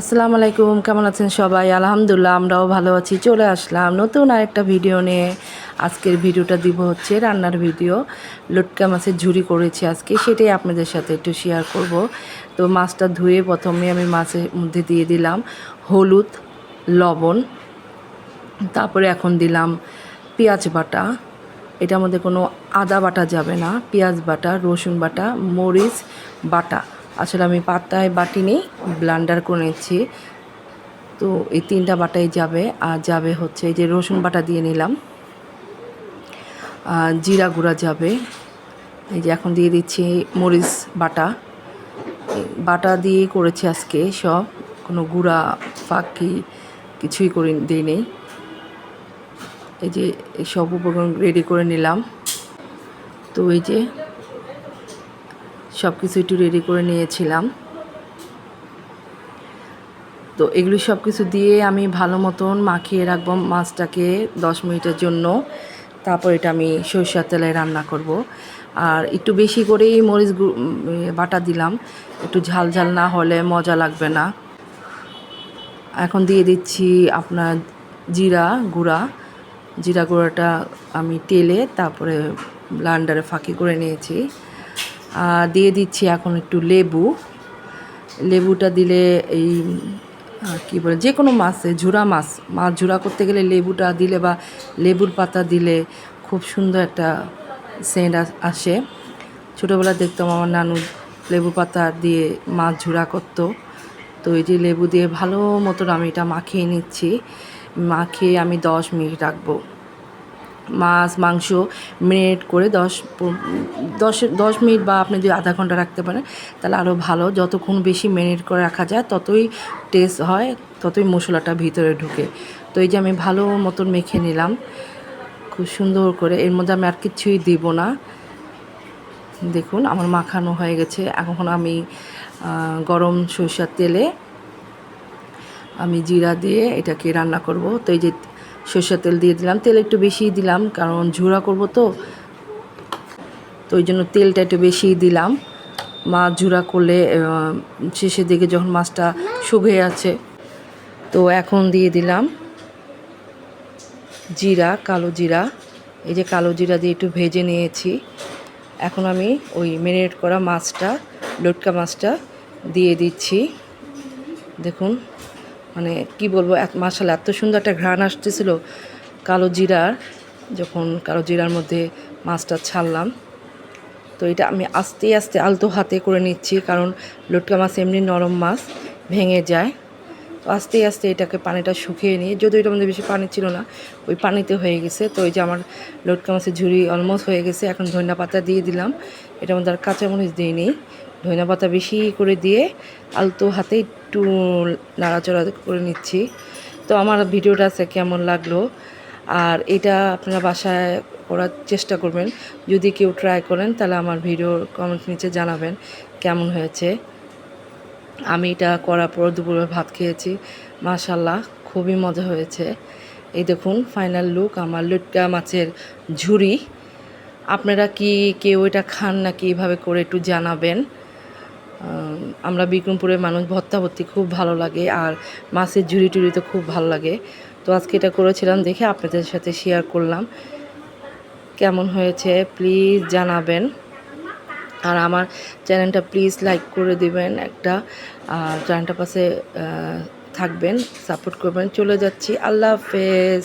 আসসালামু আলাইকুম, কেমন আছেন সবাই? আলহামদুলিল্লাহ, আমরাও ভালো আছি। চলে আসলাম নতুন আরেকটা ভিডিও নিয়ে। আজকের ভিডিওটা দিব হচ্ছে রান্নার ভিডিও। লটকা মাছের ঝুড়ি করেছি আজকে, সেটাই আপনাদের সাথে একটু শেয়ার করব। তো মাছটা ধুয়ে প্রথমে আমি মাছের মধ্যে দিয়ে দিলাম হলুদ, লবণ, তারপরে এখন দিলাম পেঁয়াজ বাটা। এটার মধ্যে কোনো আদা বাটা যাবে না, পেঁয়াজ বাটা, রসুন বাটা, মরিচ বাটা। আসলে আমি পাতায় বাটি নেই ব্লান্ডার করে নিচ্ছি। তো এই তিনটা বাটাই যাবে, আর যাবে হচ্ছে এই যে রসুন বাটা দিয়ে নিলাম। আর জিরা গুঁড়া যাবে। এই যে এখন দিয়ে দিচ্ছি মরিচ বাটা। বাটা দিয়ে করেছি আজকে সব, কোনো গুঁড়া, ফাঁকি কিছুই করে, দিই নেই। এই যে সব উপকরণ রেডি করে নিলাম। তো এই যে সব কিছু একটু রেডি করে নিয়েছিলাম। তো এগুলো সব কিছু দিয়ে আমি ভালো মতন মাখিয়ে রাখব মাছটাকে দশ মিনিটের জন্য। তারপর এটা আমি সরষের তেলে রান্না করব। আর একটু বেশি করেই মরিচ বাটা দিলাম। একটু ঝাল ঝাল না হলে মজা লাগবে না। এখন দিয়ে দিচ্ছি আপনার জিরা গুঁড়া। জিরা গুঁড়াটা আমি তেলে তারপরে ব্লান্ডারে ফাঁকি করে নিয়েছি। দিয়ে দিচ্ছি এখন একটু লেবু। লেবুটা দিলে এই কী বলে, যে কোনো মাছে, ঝুরা মাছ মাছ ঝুরা করতে গেলে লেবুটা দিলে বা লেবুর পাতা দিলে খুব সুন্দর একটা সেন্ট আসে। ছোটোবেলা দেখতাম আমার নানু লেবু পাতা দিয়ে মাছ ঝুরা করতো। তো এই যে লেবু দিয়ে ভালো মতন আমি এটা মাখিয়ে নিচ্ছি। মাখিয়ে আমি দশ মিনিট রাখব। মাছ, মাংস মেরিনেট করে দশ দশ দশ মিনিট বা আপনি যদি আধা ঘণ্টা রাখতে পারেন, তাহলে আরও ভালো। যতক্ষণ বেশি মেরিনেট করে রাখা যায়, ততই টেস্ট হয়, ততই মশলাটা ভিতরে ঢুকে। তো এই যে আমি ভালো মতন মেখে নিলাম, খুব সুন্দর করে। এর মধ্যে আমি আর কিছুই দিব না। দেখুন, আমার মাখানো হয়ে গেছে। এখন আমি গরম সরষের তেলে আমি জিরা দিয়ে এটাকে রান্না করব। তো এই যে সরষের তেল দিয়ে দিলাম। তেল একটু বেশিই দিলাম, কারণ ঝুরা করব তো। তো ওই জন্য তেলটা একটু বেশিই দিলাম। মাছ ঝুরা করলে শেষের দিকে যখন মাছটা শুকিয়ে আছে, তো এখন দিয়ে দিলাম জিরা, কালো জিরা। এই যে কালো জিরা দিয়ে একটু ভেজে নিয়েছি। এখন আমি ওই মেরিনেট করা মাছটা, লটকা মাছটা দিয়ে দিচ্ছি। দেখুন। মানে কি বলব মাসাল এত সুন্দর একটা ঘ্রাণ আসতেছিল কালো জিরার, যখন কালো জিরার মধ্যে মাছটা ছাড়লাম। তো এটা আমি আস্তে আস্তে আলতো হাতে করে নিচ্ছি, কারণ লটকা মাছ এমনি নরম মাছ, ভেঙে যায়। তো আস্তে আস্তে এটাকে পানিটা শুকিয়ে নিয়ে, যদিও এটার মধ্যে বেশি পানি ছিল না, ওই পানিতে হয়ে গেছে। তো ওই যে আমার লটকা মাছের ঝুড়ি অলমোস্ট হয়ে গেছে, এখন ধনিয়া পাতা দিয়ে দিলাম। এটার মধ্যে আর কাঁচামরিচ দিয়ে নিই ধনিয়া পাতা বেশি করে দিয়ে আলতো হাতে একটু নাড়াচড়া করে নিচ্ছি। তো আমার ভিডিওটা আছে কেমন লাগল? আর এটা আপনারা বাসায় করার চেষ্টা করবেন। যদি কেউ ট্রাই করেন, তাহলে আমার ভিডিও কমেন্ট নিচে জানাবেন কেমন হয়েছে। আমি এটা করার পর দুপুরে ভাত খেয়েছি। মাশাল্লাহ খুবই মজা হয়েছে। এই দেখুন ফাইনাল লুক আমার লুটকা মাছের ঝুড়ি। আপনারা কি কেউ এটা খান নাকি এভাবে করে একটু জানাবেন? আমরা বিক্রমপুরের মানুষ ভর্তা ভর্তি খুব ভালো লাগে আর মাছের ঝুড়ি টুড়ি তো খুব ভালো লাগে। তো আজকে এটা করেছিলাম দেখে আপনাদের সাথে শেয়ার করলাম। কেমন হয়েছে প্লিজ জানাবেন। আর আমার চ্যানেলটা প্লিজ লাইক করে দিবেন একটা। আর চ্যানেলটা পাশে থাকবেন সাপোর্ট করবেন। চলে যাচ্ছি। আল্লাহ হাফেজ।